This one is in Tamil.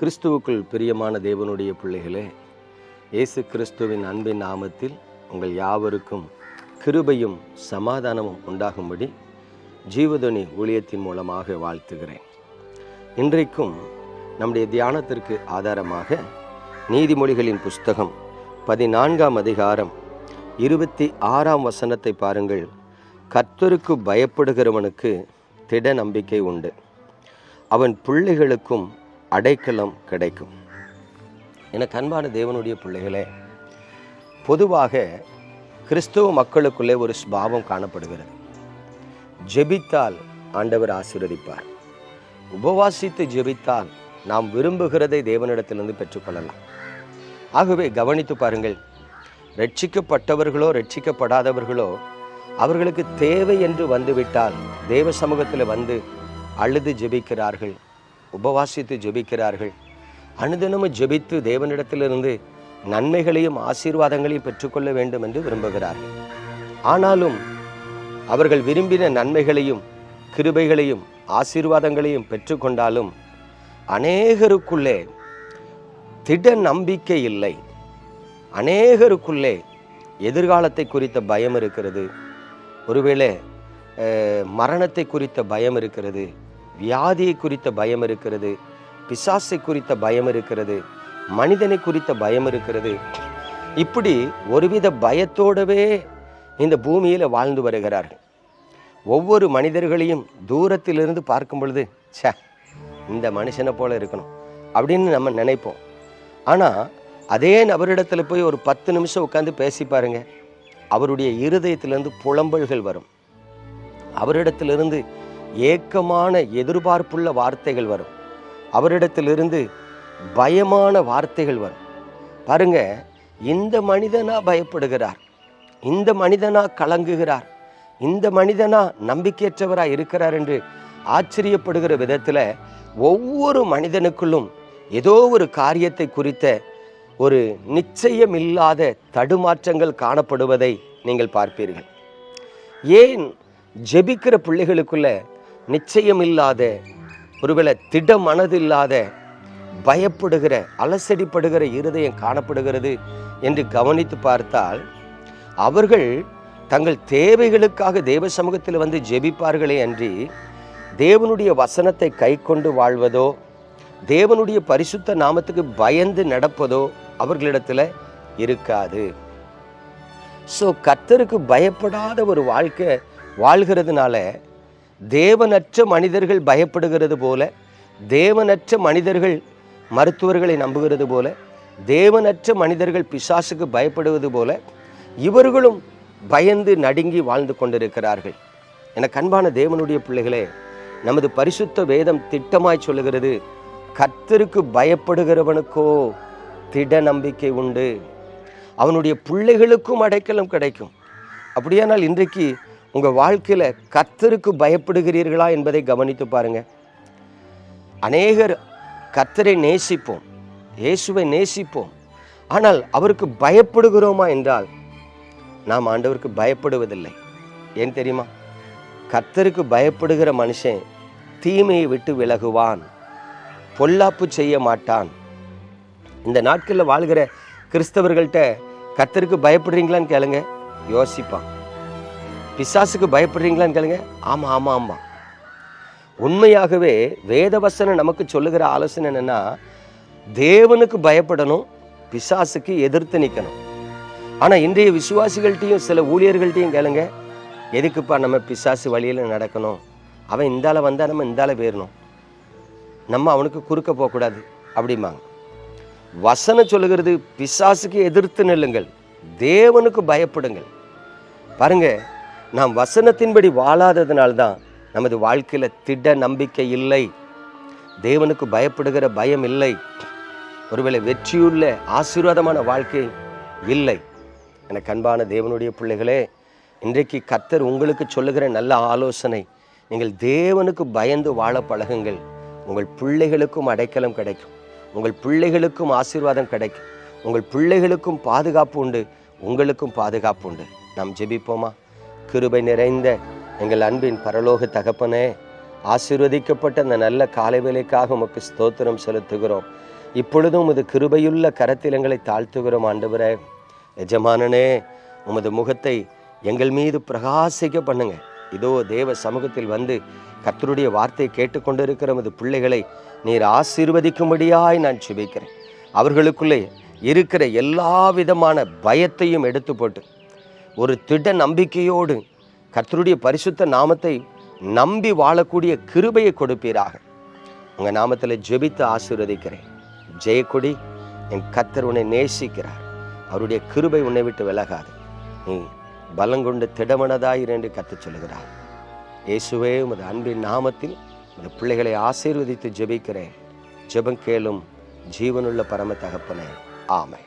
கிறிஸ்துவுக்குள் பிரியமான தேவனுடைய பிள்ளைகளே இயேசு கிறிஸ்துவின் அன்பின் நாமத்தில் உங்கள் யாவருக்கும் கிருபையும் சமாதானமும் உண்டாகும்படி ஜீவதனி ஊழியத்தின் மூலமாக வாழ்த்துகிறேன். இன்றைக்கும் நம்முடைய தியானத்திற்கு ஆதாரமாக நீதிமொழிகளின் புஸ்தகம் பதினான்காம் அதிகாரம் இருபத்தி ஆறாம் வசனத்தை பாருங்கள். கர்த்தருக்கு பயப்படுகிறவனுக்கு திட நம்பிக்கை உண்டு. அவன் பிள்ளைகளுக்கும் அடைக்கலம் கிடைக்கும். எனக்கு அன்பான தேவனுடைய பிள்ளைகளே பொதுவாக கிறிஸ்துவ மக்களுக்குள்ளே ஒரு ஸ்பாவம் காணப்படுகிறது. ஜெபித்தால் ஆண்டவர் ஆசீர்வதிப்பார். உபவாசித்து ஜெபித்தால் நாம் விரும்புகிறதை தேவனிடத்திலிருந்து பெற்றுக்கொள்ளலாம். ஆகவே கவனித்து பாருங்கள் ரட்சிக்கப்பட்டவர்களோ ரட்சிக்கப்படாதவர்களோ அவர்களுக்கு தேவை என்று வந்துவிட்டால் தேவ சமூகத்தில் வந்து அழுது ஜெபிக்கிறார்கள். உபவாசித்து ஜெபிக்கிறார்கள். அனுதினமும் ஜெபித்து தேவனிடத்திலிருந்து நன்மைகளையும் ஆசீர்வாதங்களையும் பெற்றுக்கொள்ள வேண்டும் என்று விரும்புகிறார்கள். ஆனாலும் அவர்கள் விரும்பின நன்மைகளையும் கிருபைகளையும் ஆசீர்வாதங்களையும் பெற்றுக்கொண்டாலும் அநேகருக்குள்ளே திட நம்பிக்கை இல்லை. அநேகருக்குள்ளே எதிர்காலத்தை குறித்த பயம் இருக்கிறது. ஒருவேளை மரணத்தை குறித்த பயம் இருக்கிறது. வியாதியை குறித்த பயம் இருக்கிறது பிசாசை குறித்த பயம் இருக்கிறது மனிதனை குறித்த பயம் இருக்கிறது. இப்படி ஒருவித பயத்தோடவே இந்த பூமியில் வாழ்ந்து வருகிறார்கள். ஒவ்வொரு மனிதர்களையும் தூரத்திலிருந்து பார்க்கும் பொழுது சே இந்த மனுஷனை போல இருக்கணும் அப்படின்னு நம்ம நினைப்போம். ஆனால் அதே நபரிடத்தில் போய் ஒரு பத்து நிமிஷம் உட்காந்து பேசி பாருங்க. அவருடைய இருதயத்திலிருந்து புலம்பல்கள் வரும். அவரிடத்திலிருந்து ஏக்கமான எதிர்பார்ப்புள்ள வார்த்தைகள் வரும். அவரிடத்திலிருந்து பயமான வார்த்தைகள் வரும். பாருங்க இந்த மனிதனா பயப்படுகிறார். இந்த மனிதனா கலங்குகிறார். இந்த மனிதனா நம்பிக்கையற்றவரா இருக்கிறார் என்று ஆச்சரியப்படுகிற விதத்தில் ஒவ்வொரு மனிதனுக்குள்ளும் ஏதோ ஒரு காரியத்தை குறித்த ஒரு நிச்சயமில்லாத தடுமாற்றங்கள் காணப்படுவதை நீங்கள் பார்ப்பீர்கள். ஏன் ஜெபிக்கிற பிள்ளைகளுக்குள்ள நிச்சயம் இல்லாத ஒருவேளை திட மனதில்லாத பயப்படுகிற அலசடிப்படுகிற இருதயம் காணப்படுகிறது என்று கவனித்து பார்த்தால் அவர்கள் தங்கள் தேவைகளுக்காக தேவ சமூகத்தில் வந்து ஜெபிப்பார்களே அன்றி தேவனுடைய வசனத்தை கை கொண்டு வாழ்வதோ தேவனுடைய பரிசுத்த நாமத்துக்கு பயந்து நடப்பதோ அவர்களிடத்தில் இருக்காது. ஸோ கர்த்தருக்கு பயப்படாத ஒரு வாழ்க்கை வாழ்கிறதுனால தேவனற்ற மனிதர்கள் பயப்படுகிறது போல தேவனற்ற மனிதர்கள் மருத்துவர்களை நம்புகிறது போல தேவனற்ற மனிதர்கள் பிசாசுக்கு பயப்படுவது போல இவர்களும் பயந்து நடுங்கி வாழ்ந்து கொண்டிருக்கிறார்கள். என கண்பான தேவனுடைய பிள்ளைகளே நமது பரிசுத்த வேதம் திட்டமாய் சொல்லுகிறது கர்த்தருக்கு பயப்படுகிறவனுக்கோ திட நம்பிக்கை உண்டு. அவனுடைய பிள்ளைகளுக்கும் அடைக்கலம் கிடைக்கும். அப்படியானால் இன்றைக்கு உங்கள் வாழ்க்கையில் கத்தருக்கு பயப்படுகிறீர்களா என்பதை கவனித்து பாருங்கள் அநேகர் கத்தரை நேசிப்போம். இயேசுவை நேசிப்போம். ஆனால் அவருக்கு பயப்படுகிறோமா என்றால் நாம் ஆண்டவருக்கு பயப்படுவதில்லை. ஏன் தெரியுமா? கத்தருக்கு பயப்படுகிற மனுஷன் தீமையை விட்டு விலகுவான். பொல்லாப்பு செய்ய மாட்டான். இந்த நாட்களில் வாழ்கிற கிறிஸ்தவர்கள்ட்ட கத்தருக்கு பயப்படுறீங்களான்னு கேளுங்க. யோசிப்பான். பிசாசுக்கு பயப்படுறீங்களான்னு கேளுங்க. ஆமாம் ஆமாம் ஆமாம் உண்மையாகவே வேதவசனம் நமக்கு சொல்லுகிற ஆலோசனை என்னென்னா தேவனுக்கு பயப்படணும் பிசாசுக்கு எதிர்த்து நிற்கணும் ஆனால் இன்றைய விசுவாசிகள்கிட்டையும் சில ஊழியர்கள்ட்டையும் கேளுங்க. எதுக்குப்பா நம்ம பிசாசு வழியில் நடக்கணும்? அவன் இந்தால வந்தால் நம்ம இந்தால போயிடணும் நம்ம அவனுக்கு குறுக்க போகக்கூடாது அப்படிம்பாங்க. வசனம் சொல்லுகிறது பிசாசுக்கு எதிர்த்து நில்லுங்கள் தேவனுக்கு பயப்படுங்கள். பாருங்க நாம் வசனத்தின்படி வாழாததினால்தான் நமது வாழ்க்கையில் திட நம்பிக்கை இல்லை. தேவனுக்கு பயப்படுகிற பயம் இல்லை. ஒருவேளை வெற்றியுள்ள ஆசீர்வாதமான வாழ்க்கை இல்லை. எனக்கு அன்பான தேவனுடைய பிள்ளைகளே இன்றைக்கு கர்த்தர் உங்களுக்கு சொல்லுகிற நல்ல ஆலோசனை நீங்கள் தேவனுக்கு பயந்து வாழ பழகுங்கள். உங்கள் பிள்ளைகளுக்கும் அடைக்கலம் கிடைக்கும். உங்கள் பிள்ளைகளுக்கும் ஆசீர்வாதம் கிடைக்கும். உங்கள் பிள்ளைகளுக்கும் பாதுகாப்பு உண்டு. உங்களுக்கும் பாதுகாப்பு உண்டு. நாம் ஜெபிப்போமா? கிருபை நிறைந்த எங்கள் அன்பின் பரலோக தகப்பனே ஆசீர்வதிக்கப்பட்ட அந்த நல்ல காலை வேலைக்காக உமக்கு ஸ்தோத்திரம் செலுத்துகிறோம். இப்பொழுதும் உமது கிருபையுள்ள கரத்தில் எங்களை தாழ்த்துகிறோம் ஆண்டவரே. எஜமானனே உமது முகத்தை எங்கள் மீது பிரகாசிக்க பண்ணுங்க. இதோ தேவ சமூகத்தில் வந்து கர்த்தருடைய வார்த்தையை கேட்டுக்கொண்டிருக்கிற உமது பிள்ளைகளை நீர் ஆசீர்வதிக்கும்படியாய் நான் சுபிக்கிறேன் அவர்களுக்குள்ளே இருக்கிற எல்லா விதமான பயத்தையும் எடுத்து போட்டு ஒரு திட நம்பிக்கையோடு கர்த்தருடைய பரிசுத்த நாமத்தை நம்பி வாழக்கூடிய கிருபையை கொடுப்பீராக. உங்கள் நாமத்தில் ஜெபித்து ஆசீர்வதிக்கிறேன். ஜெயக்கொடி என் கர்த்தர் உன்னை நேசிக்கிறார். அவருடைய கிருபை உன்னை விட்டு விலகாது. நீ பலங்கொண்டு திடமனதாயிரு என்று கத்து சொல்லுகிறார். இயேசுவே உமது அன்பின் நாமத்தில் இந்த பிள்ளைகளை ஆசீர்வதித்து ஜெபிக்கிறேன். ஜெபம் கேளும் ஜீவனுள்ள பரம தகப்பனே. ஆமை